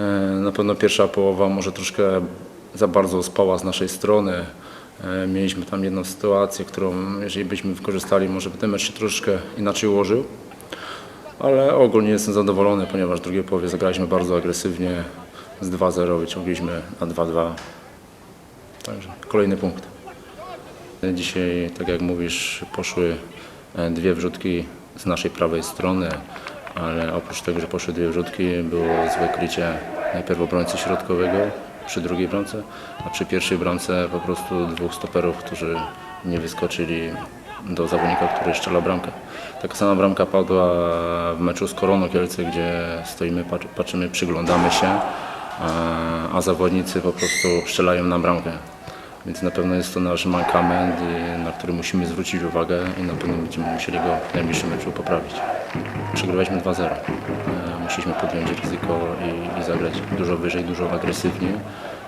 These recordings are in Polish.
E, Na pewno pierwsza połowa może troszkę za bardzo spała z naszej strony. E, Mieliśmy tam jedną sytuację, którą jeżeli byśmy wykorzystali, może by ten mecz się troszkę inaczej ułożył. Ale ogólnie jestem zadowolony, ponieważ w drugiej połowie zagraliśmy bardzo agresywnie. Z 2-0 wyciągliśmy na 2-2. Także kolejny punkt. Dzisiaj, tak jak mówisz, poszły e, dwie wrzutki z naszej prawej strony, ale oprócz tego, że poszły dwie wrzutki, było złe krycie najpierw obrońcy środkowego przy drugiej bramce, a przy pierwszej bramce po prostu dwóch stoperów, którzy nie wyskoczyli do zawodnika, który strzela bramkę. Taka sama bramka padła w meczu z Koroną Kielce, gdzie stoimy, pat- patrzymy, przyglądamy się, a, a zawodnicy po prostu strzelają na bramkę. Więc na pewno jest to nasz mankament, y, na który musimy zwrócić uwagę i na pewno będziemy musieli go w najbliższym meczu poprawić. Przegrywaliśmy 2-0. E, Musieliśmy podjąć ryzyko i, i zagrać dużo wyżej, dużo agresywniej.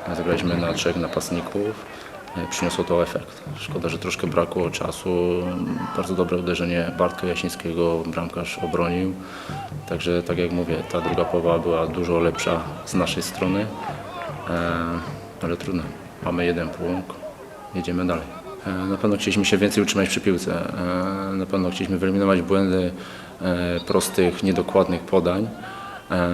E, Zagraliśmy na trzech napastników. E, Przyniosło to efekt. Szkoda, że troszkę brakło czasu. Bardzo dobre uderzenie Bartka Jasińskiego, bramkarz obronił. Także tak jak mówię, ta druga połowa była dużo lepsza z naszej strony. Ale trudno. Mamy jeden punkt, jedziemy dalej. Na pewno chcieliśmy się więcej utrzymać przy piłce. Na pewno chcieliśmy wyeliminować błędy prostych, niedokładnych podań e,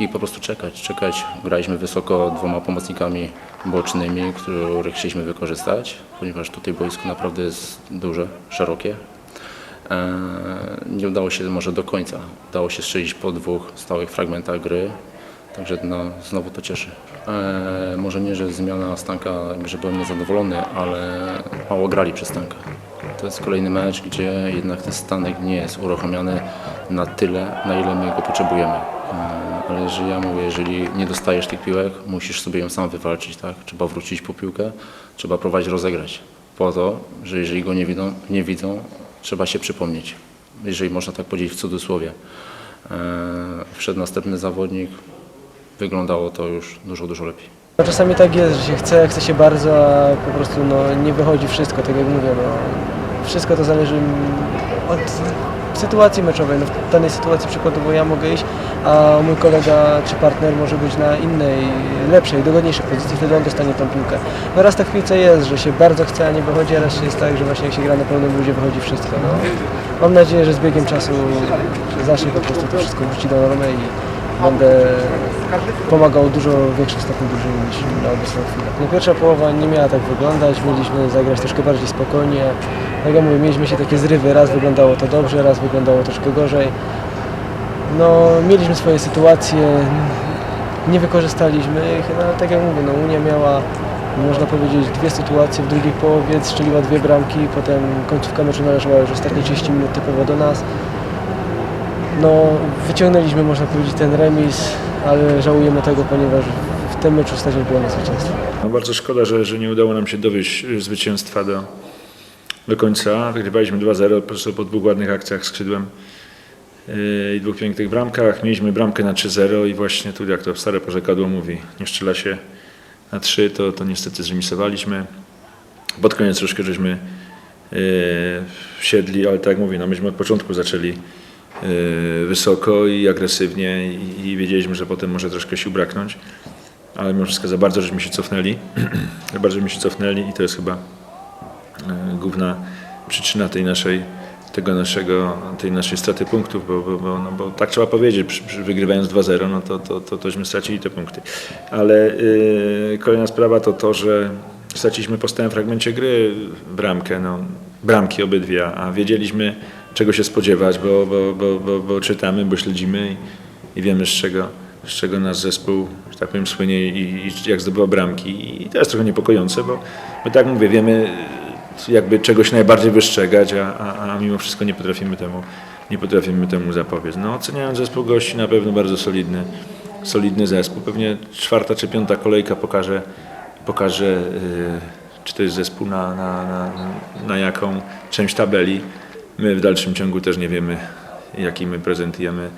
i po prostu czekać, czekać. Graliśmy wysoko dwoma pomocnikami bocznymi, których chcieliśmy wykorzystać, ponieważ tutaj boisko naprawdę jest duże, szerokie. E, Nie udało się może do końca. Udało się strzelić po dwóch stałych fragmentach gry. Także no, znowu to cieszy. E, może nie, że zmiana Stanka, że byłem niezadowolony, ale mało grali przez Stanka. To jest kolejny mecz, gdzie jednak ten Stanek nie jest uruchomiony na tyle, na ile my go potrzebujemy. E, ale jeżeli ja mówię, jeżeli nie dostajesz tych piłek, musisz sobie ją sam wywalczyć, tak? Trzeba wrócić po piłkę, trzeba próbować rozegrać. Po to, że jeżeli go nie widzą, nie widzą trzeba się przypomnieć. Jeżeli można tak powiedzieć w cudzysłowie. E, Wszedł następny zawodnik, wyglądało to już dużo, dużo lepiej. No, czasami tak jest, że się chce, chce się bardzo, a po prostu no, nie wychodzi wszystko, tak jak mówię. No, wszystko to zależy od sytuacji meczowej. No, w danej sytuacji przykładowo ja mogę iść, a mój kolega czy partner może być na innej, lepszej, dogodniejszej pozycji, wtedy on dostanie tą piłkę. No raz tak w piłce jest, że się bardzo chce, a nie wychodzi, a raz jest tak, że właśnie jak się gra na pełnym ludzie wychodzi wszystko. No. Mam nadzieję, że z biegiem czasu zacznie po prostu to wszystko wróci do normy i będę pomagał dużo większym stopniu drużynie niż na obecną chwilę. No, pierwsza połowa nie miała tak wyglądać, mieliśmy zagrać troszkę bardziej spokojnie. Jak ja mówię, mieliśmy się takie zrywy, raz wyglądało to dobrze, raz wyglądało troszkę gorzej. No, mieliśmy swoje sytuacje, nie wykorzystaliśmy ich, no, ale tak jak mówię, no, Unia miała, można powiedzieć, dwie sytuacje w drugiej połowie, strzeliła dwie bramki, potem końcówka meczu należała już ostatnie 30 minut typowo do nas. No, wyciągnęliśmy, można powiedzieć, ten remis, ale żałujemy tego, ponieważ w tym meczu stać było na zwycięstwo. No bardzo szkoda, że, że nie udało nam się dowieść y, zwycięstwa do, do końca. Wygrywaliśmy 2-0 po prostu po dwóch ładnych akcjach skrzydłem yy, i dwóch pięknych bramkach. Mieliśmy bramkę na 3-0 i właśnie tu, jak to stare porzekadło mówi, nie strzela się na 3, to, to niestety zremisowaliśmy. Pod koniec troszkę żeśmy yy, wsiedli, ale tak jak mówię, no myśmy od początku zaczęli wysoko i agresywnie i, wiedzieliśmy, że potem może troszkę sił braknąć ale mimo wszystko za bardzo żeśmy się cofnęli. za bardzo żeśmy się cofnęli i to jest chyba e, główna przyczyna tej naszej, tego naszego, tej naszej straty punktów, bo, bo, bo, no, bo tak trzeba powiedzieć, wygrywając 2-0, no to, to, to, tośmy stracili te punkty. Ale yy, kolejna sprawa to to, że straciliśmy po stałym fragmencie gry bramkę, no, bramki obydwie, a wiedzieliśmy czego się spodziewać, bo, bo, bo, bo, bo czytamy, bo śledzimy i, i wiemy z czego, z czego nasz zespół, że tak powiem, słynie i, i jak zdobywa bramki. I to jest trochę niepokojące, bo my tak mówię, wiemy jakby czegoś najbardziej wystrzegać, a, a, a mimo wszystko nie potrafimy temu, nie potrafimy temu zapobiec. No, oceniając zespół gości na pewno bardzo solidny, solidny zespół. Pewnie czwarta czy piąta kolejka pokaże, pokaże yy, czy to jest zespół na, na, na, na jaką część tabeli. My w dalszym ciągu też nie wiemy, jaki my prezentujemy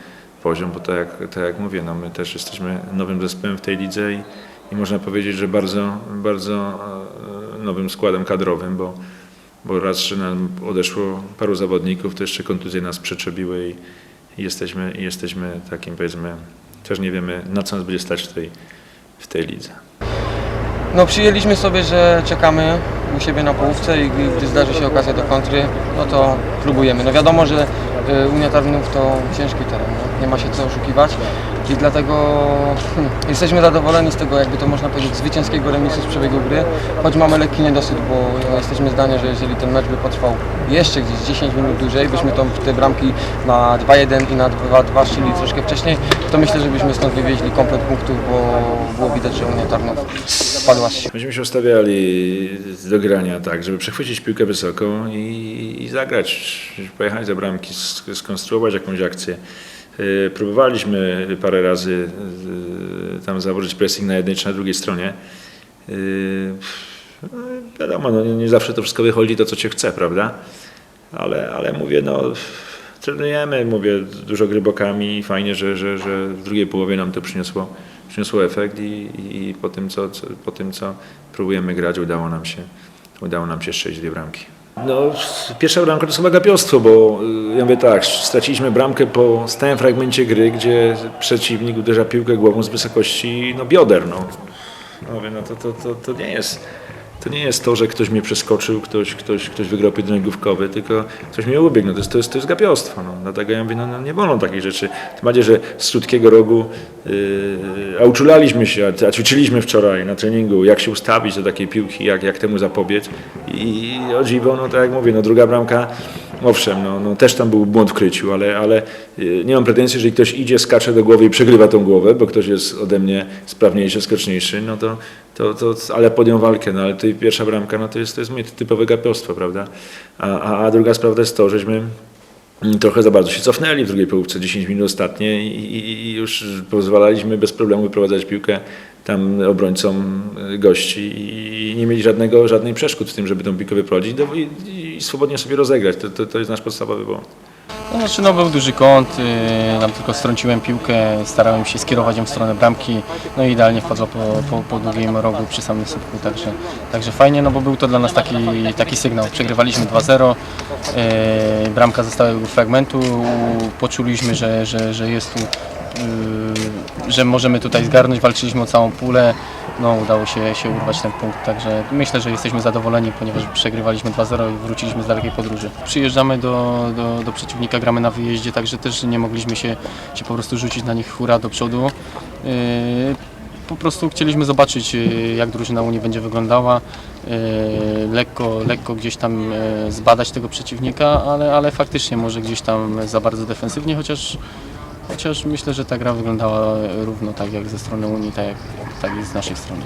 poziom, bo tak tak jak mówię, no my też jesteśmy nowym zespołem w tej lidze i, i można powiedzieć, że bardzo, bardzo e, nowym składem kadrowym, bo, bo raz, że nam odeszło paru zawodników, to jeszcze kontuzje nas przeczepiły i, jesteśmy, jesteśmy takim powiedzmy też nie wiemy na co nas będzie stać w tej, w tej lidze. No przyjęliśmy sobie, że czekamy u siebie na połówce i gdy- zdarzy się okazja do kontry, no to próbujemy. No wiadomo, że y, Unia Tarnów to ciężki teren, no. nie ma się co oszukiwać i dlatego hmm, jesteśmy zadowoleni z tego, jakby to można powiedzieć, zwycięskiego remisu z przebiegu gry, choć mamy lekki niedosyt, bo no, jesteśmy zdania, że jeżeli ten mecz by potrwał jeszcze gdzieś 10 minut dłużej, byśmy tą, te bramki na 2-1 i na 2-2 strzeli troszkę wcześniej, to myślę, że byśmy stąd wywieźli komplet punktów, bo było widać, że Unia Tarnów spadła sił. Będziemy się ustawiali do grania tak, żeby przechwycić piłkę wysoko i, i zagrać, pojechać za bramki, sk- skonstruować jakąś akcję. Yy, Próbowaliśmy parę razy yy, tam założyć pressing na jednej czy na drugiej stronie. Yy, no, wiadomo, no, nie, zawsze to wszystko wychodzi to, co się chce, prawda? Ale, ale mówię, no trenujemy, mówię, dużo gry bokami i fajnie, że, że, że w drugiej połowie nam to przyniosło, przyniosło efekt i, i po, tym, co, co, po tym, co próbujemy grać, udało nam się, udało nam się strzelić dwie bramki. No, pierwsza bramka to chyba gapiostwo, bo y, ja mówię tak, straciliśmy bramkę po stałym fragmencie gry, gdzie przeciwnik uderza piłkę głową z wysokości no, bioder. No. No, no to, to, to, to nie jest to nie jest to, że ktoś mnie przeskoczył, ktoś, ktoś, ktoś wygrał pojedynek główkowy, tylko ktoś mnie ubiegł. No to, jest, to, jest, to jest gapiostwo. No. Dlatego ja mówię, no, no nie wolno takich rzeczy. Tym bardziej, że z krótkiego rogu yy, a uczulaliśmy się, a, a ćwiczyliśmy wczoraj na treningu, jak się ustawić do takiej piłki, jak, jak temu zapobiec. I o dziwo, no tak jak mówię, no druga bramka, owszem, no, no też tam był błąd w kryciu, ale, ale yy, nie mam pretensji, jeżeli ktoś idzie, skacze do głowy i przegrywa tą głowę, bo ktoś jest ode mnie sprawniejszy, skoczniejszy, no to, to, to ale podjął walkę, no ale tutaj pierwsza bramka, no to jest, to jest typowe gapiostwo, prawda? A, a, a druga sprawa to jest to, żeśmy mm, trochę za bardzo się cofnęli w drugiej połówce, 10 minut ostatnie i, i, i już pozwalaliśmy bez problemu wyprowadzać piłkę tam obrońcom y, gości i nie mieli żadnego, żadnej przeszkód w tym, żeby tą piłkę wyprowadzić do- i, i swobodnie sobie rozegrać. To, to, to jest nasz podstawowy błąd. No, znaczy, no był duży kąt, yy, tam tylko strąciłem piłkę, starałem się skierować ją w stronę bramki, no i idealnie wpadła po, po, po długim rogu przy samym słupku, także, także fajnie, no bo był to dla nas taki, taki sygnał. Przegrywaliśmy 2-0, yy, bramka została fragmentu, poczuliśmy, że, że, że jest tu, że możemy tutaj zgarnąć, walczyliśmy o całą pulę, no udało się, się urwać ten punkt, także myślę, że jesteśmy zadowoleni, ponieważ przegrywaliśmy 2-0 i wróciliśmy z dalekiej podróży. Przyjeżdżamy do, do, do przeciwnika, gramy na wyjeździe, także też nie mogliśmy się, się po prostu rzucić na nich hura do przodu. Yy, po prostu chcieliśmy zobaczyć, yy, jak drużyna Unii będzie wyglądała, lekko, lekko gdzieś tam zbadać tego przeciwnika, ale, ale faktycznie może gdzieś tam za bardzo defensywnie, chociaż Chociaż myślę, że ta gra wyglądała równo tak jak ze strony Unii, tak jak tak i z naszej strony.